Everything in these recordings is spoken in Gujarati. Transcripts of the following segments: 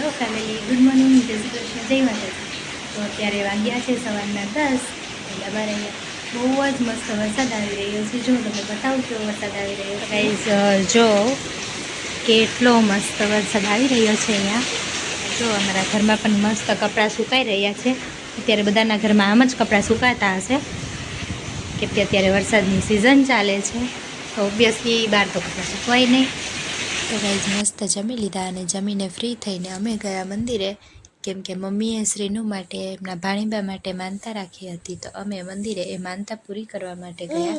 હેલો ફેમિલી ગુડ મોર્નિંગ જય શ્રી કૃષ્ણ, જય માતાજી. તો અત્યારે વાગ્યા છે સવારના દસ, એટલે અહીંયા બહુ જ મસ્ત વરસાદ આવી રહ્યો છે. જો તમને બતાવું કેવો વરસાદ આવી રહ્યો છે. ગાઈઝ જો કેટલો મસ્ત વરસાદ આવી રહ્યો છે અહીંયા. જો અમારા ઘરમાં પણ મસ્ત કપડાં સુકાઈ રહ્યા છે. અત્યારે બધાના ઘરમાં આમ જ કપડાં સુકાતા હશે. કેમ કે અત્યારે વરસાદની સિઝન ચાલે છે. તો ઓબ્વિયસલી બહાર તો કપડાં સુકવાય નહીં. તો ગાઈઝ મસ્ત જમી લીધા અને જમીને ફ્રી થઈને અમે ગયા મંદિરે. કેમ કે મમ્મીએ શ્રીનું માટે, એમના ભાણીબા માટે માનતા રાખી હતી. તો અમે મંદિરે એ માનતા પૂરી કરવા માટે ગયા.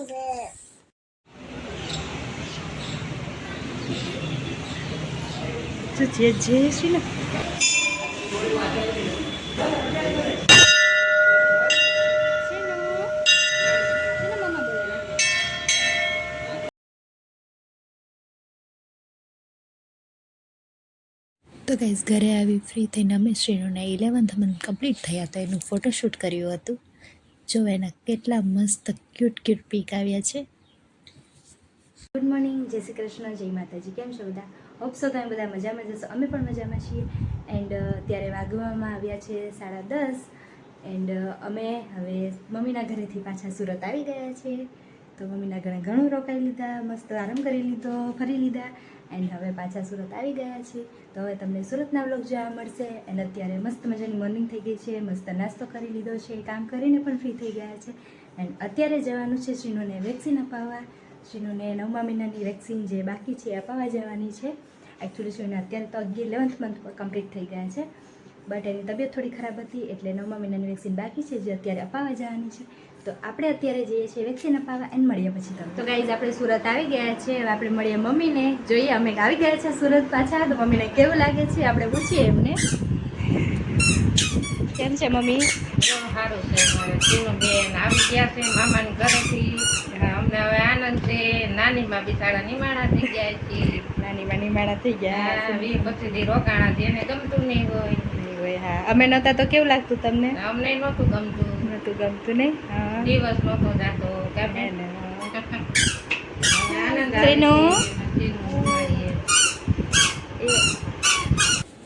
જે શ્રીનુ તો ગાઈઝ ઘરે આવી ફ્રી થઈને અમે શ્રીનુના ઇલેવન્થ મંથ કમ્પ્લીટ થયા તો એનું ફોટોશૂટ કર્યું હતું. જો એના કેટલા મસ્ત ક્યુટ ક્યુટ પીક આવ્યા છે. ગુડ મોર્નિંગ જય શ્રી કૃષ્ણ, જય માતાજી. કેમ છો બધા? હોપ સો તમે બધા મજામાં જશો અમે પણ મજામાં છીએ. એન્ડ ત્યારે વાગવામાં આવ્યા છે સાડા દસ. એન્ડ અમે હવે મમ્મીના ઘરેથી પાછા સુરત આવી ગયા છીએ. તો મમ્મીના ઘરે ઘણું રોકાઈ લીધા, મસ્ત આરામ કરી લીધો, ફરી લીધા. એન્ડ હવે પાછા સુરત આવી ગયા છે તો હવે તમને સુરતના વ્લોગ જોવા મળશે. એન્ડ અત્યારે મસ્ત મજાની મોર્નિંગ થઈ ગઈ છે. મસ્ત નાસ્તો કરી લીધો છે. કામ કરીને પણ ફ્રી થઈ ગયા છે. એન્ડ અત્યારે જવાનું છે શ્રીનોને વેક્સિન અપાવવા. શ્રીનોને નવમા મહિનાની વેક્સિન જે બાકી છે અપાવવા જવાની છે. એકચ્યુઅલી શ્રીને અત્યારે તો અગિયાર ઇલેવન્થ મંથ કમ્પ્લીટ થઈ ગયા છે. બટ એની તબિયત થોડી ખરાબ હતી એટલે નવમા મહિનાની વેક્સિન બાકી છે જે અત્યારે અપાવવા જવાની છે. તો આપણે અત્યારે જઈએ છીએ વેક્સિન અપાવવા એન્ડ મળીએ પછી તમે તો ગાઈઝ આપણે સુરત આવી ગયા છે હવે આપણે મળીએ મમ્મીને. જોઈએ અમે આવી ગયા છે સુરત પાછા. તો મમ્મીને કેવું લાગે છે? આપણે પૂછીએ એમને. કેમ છે મમ્મી? સારું છે બેન આવી ગયા છે મામાની ઘરેથી. અમને હવે આનંદ છે. નાની માં બિચારા નિમાણા થઈ ગયા છે. નાની માં નિમાણા થઈ ગયા. પછી રોકાણા છે. એને ગમતું નહીં હોય નહીં હોય, હા અમે નહોતા તો કેવું લાગતું તમને? અમને નહોતું ગમતું. નહોતું ગમતું નહીં? હા. દિવસ નહોતો જાતો.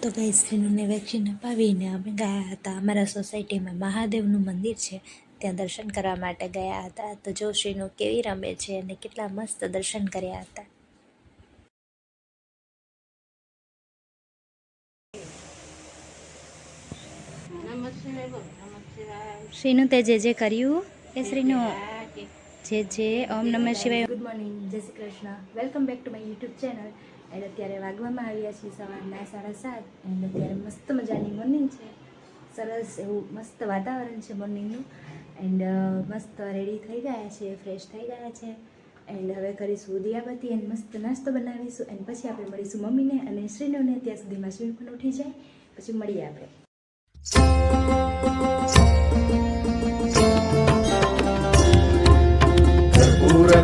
તો ગઈ શ્રીનુને વેક્સિન અપાવીને અમે ગયા હતા. અમારા સોસાયટીમાં મહાદેવનું મંદિર છે. ત્યાં દર્શન કરવા માટે ગયા હતા. તો જો શ્રીનું કેવી રમે છે અને કેટલા મસ્ત દર્શન કર્યા હતા નમઃ શિવાય બોલ, નમઃ શિવાય. શ્રીનું તે જે જે કર્યું, એ શ્રીનું. જે જે, ઓમ નમઃ શિવાય. ગુડ મોર્નિંગ જય Shri Krishna. Welcome back to my YouTube channel and અત્યારે વાગવામાં આવ્યા છીએ સવારના સાડા સાત. એન્ડ અત્યારે મસ્ત મજાની મોર્નિંગ છે. સરસ એવું મસ્ત વાતાવરણ છે મોર્નિંગનું એન્ડ મસ્ત રેડી થઈ ગયા છે ફ્રેશ થઈ ગયા છે. એન્ડ હવે કરીશું દિયાબત્તી એન્ડ મસ્ત નાસ્તો બનાવીશું. એન્ડ પછી આપણે મળીશું મમ્મીને અને શ્રીનોને. ત્યાં સુધીમાં શ્રી પણ ઉઠી જાય. પછી મળીએ આપણે.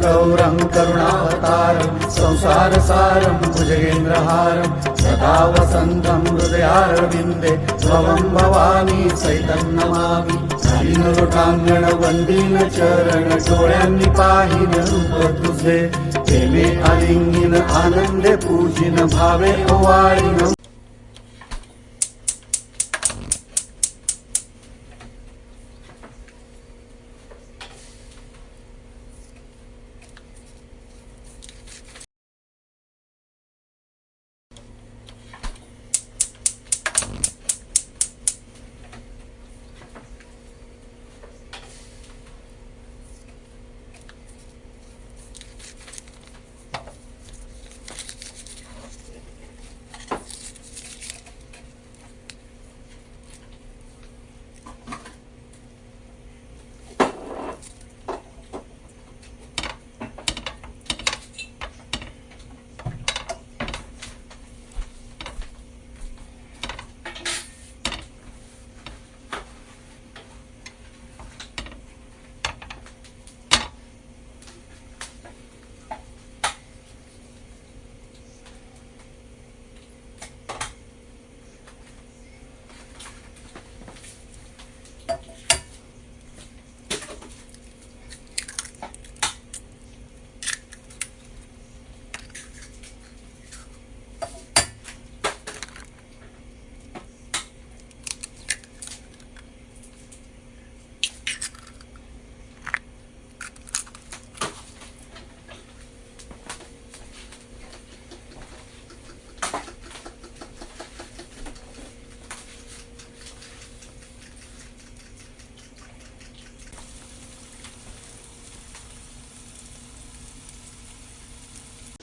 गौरं करुणावतारं संसारसारं भुजगेन्द्रहारं सदा वसन्तं हृदयारविन्दे भवं भवानी सैतं नमामि नलिनलोटाङ्गणवन्दीन चरण डोळ्यांनी पाहिन रूप तुझे प्रेमे आलिंगिन पूजिन भावे ओवाळीन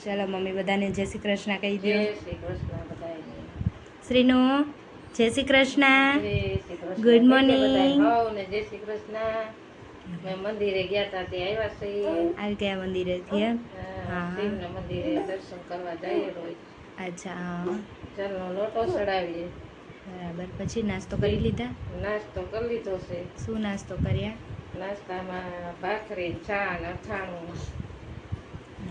ચાલો મમ્મી બધાને જય શ્રી કૃષ્ણ કહી દે. શ્રીનું જય શ્રી કૃષ્ણ. ગુડ મોર્નિંગ જય શ્રી કૃષ્ણ. મેં મંદિરે ગયા હતા તે આવ્યા છે. આવી ગયા મંદિરે થી હા. મંદિરે દર્શન કરવા જઈએ રોજ. અચ્છા હા. ચાલો લોટો ચડાવીએ. બરાબર પછી નાસ્તો કરી લીધા? નાસ્તો કરી લીધો છે. શું નાસ્તો કર્યા? નાસ્તામાં ભાખરી ચા અથાણું.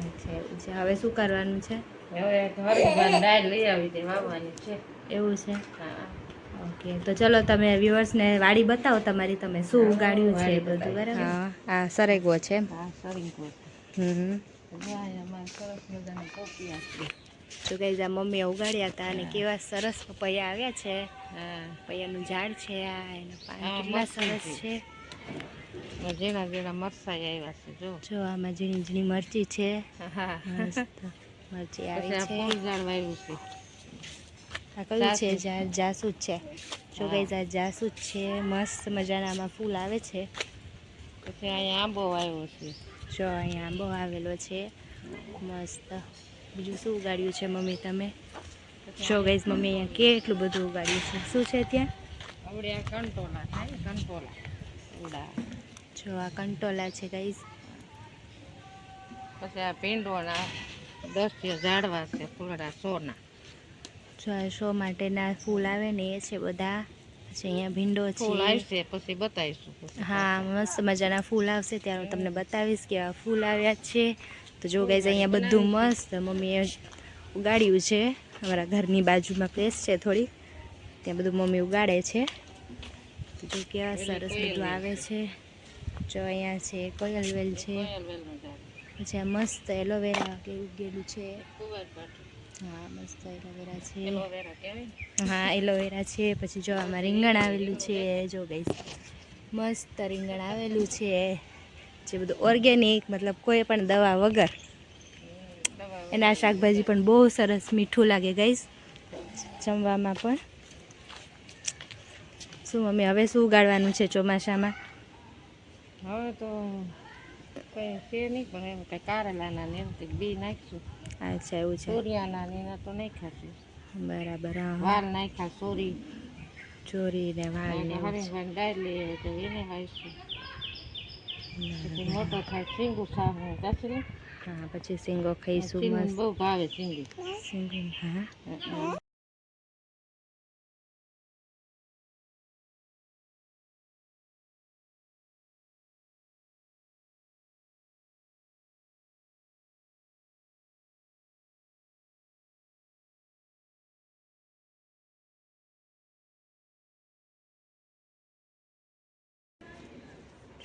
અચ્છા એવું છે હવે શું કરવાનું છે? હવે હરિભાન દાળ લઈ આવી તે વાવવાની છે. એવું છે? હા. ઓકે તો ચલો તમે વ્યુઅર્સને વાડી બતાવો તમારી તમે શું ઉગાડ્યું છે બધું બરાબર? હા આ સરેગવો છે એમ. હા સરીંગો હમ. જો કઈ આ મમ્મીએ ઉગાડ્યા હતા અને કેવા સરસ પપૈયા આવ્યા છે. હા. પપૈયાનું ઝાડ છે આ એના પાન કેટલા સરસ છે. ઝીણા ઝીણા મરચાઈ આવ્યા છે જો જો આમાં ઝીણી ઝીણી મરચી છે. હા મરચી આવી છે. ફૂલ ઝાડ વાવ્યું છે. આ કયું છે? જાસૂદ. ઝાડ જાસૂદ છે. જો. કઈ ઝાડ જાસૂદ છે મસ્ત મજાના આમાં ફૂલ આવે છે. પછી અહીંયા આંબો આવ્યો છે. જો અહીંયા આંબો આવેલો છે. મસ્ત. બીજું શું ઉગાડ્યું છે મમ્મી તમે? જો ગઈશ મમ્મી અહીંયા કેટલું બધું ઉગાડ્યું છે. શું છે ત્યાં? આવડે આ કંટોલા થાય કંટોલા. ઉડા. જો આ કંટોલા છે ગાઈસ પછી આ ભીંડોના દસ ઝાડવા છે ફૂલડા સોના. જો આ શો માટેના ફૂલ આવે ને એ છે બધા. પછી અહીંયા ભીંડો છે. પછી બતાવીશું. હા મસ્ત મજાના ફૂલ આવશે ત્યારે હું તમને બતાવીશ કે આ ફૂલ આવ્યા છે. તો જો ગાઈઝ અહીંયા બધું મસ્ત. મમ્મીએ ઉગાડ્યું છે. અમારા ઘરની બાજુમાં પ્લેસ છે થોડી ત્યાં બધું મમ્મી ઉગાડે છે. જો કેવા સરસ બધું આવે છે. જો અહીંયા છે કોયલ વેલ છે. પછી આ મસ્ત એલોવેરા કે ઉગેલું છે? હા મસ્ત એલોવેરા છે. હા એલોવેરા છે. પછી જો આમાં રીંગણ આવેલું છે જો ગઈશ મસ્ત રીંગણ આવેલું છે. જે બધું ઓર્ગેનિક મતલબ કોઈ પણ દવા વગર. એના શાકભાજી પણ બહુ સરસ મીઠું લાગે ગઈશ જમવામાં પણ. શું મમ્મી હવે શું ઉગાડવાનું છે ચોમાસામાં? હવે તો કઈ છે નહીં પણ એમ કઈ કારેલાના ને એમ કંઈક બી નાખીશું. અચ્છા એવું છે. સોરિયાના ને એના તો નહીં ખાશું બરાબર હા વાલ નાખ્યા સોરી ચોરી ને વાળ ને એવું છે. હરીભાઈ દાળ લઈ આવે તો એને બરાબર. મોટો થાય સિંગુ કાશું ને? હા પછી સિંગો ખાઈશું બહુ ભાવે સિંગુ. સિંગુ હા.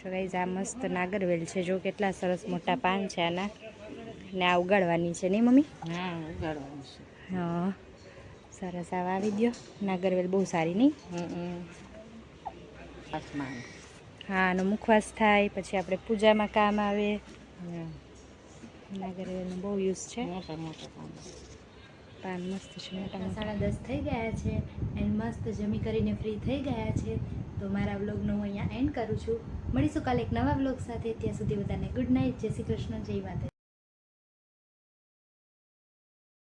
જો ગાઈઝ આ મસ્ત નાગરવેલ છે. જો કેટલા સરસ મોટા પાન છે આના. ને આ ઉગાડવાની છે નહીં મમ્મી? હા ઉગાડવાનું છે. હા. સરસ આ વાવી દ્યો. નાગરવેલ બહુ સારી નહીં? હા આનો મુખવાસ થાય પછી આપણે પૂજામાં કામ આવે. નાગરવેલનો બહુ યુઝ છે. મોટા મોટા પાન. પાન મસ્ત છે મોટા સાડા દસ થઈ ગયા છે એન્ડ મસ્ત જમી કરીને ફ્રી થઈ ગયા છે. તો મારા બ્લોગનો હું અહીંયા એન્ડ કરું છું. મળીશું કાલે એક નવા બ્લોગ સાથે. ત્યાં સુધી બધાને ગુડ નાઇટ. જય શ્રી કૃષ્ણ. જય માતા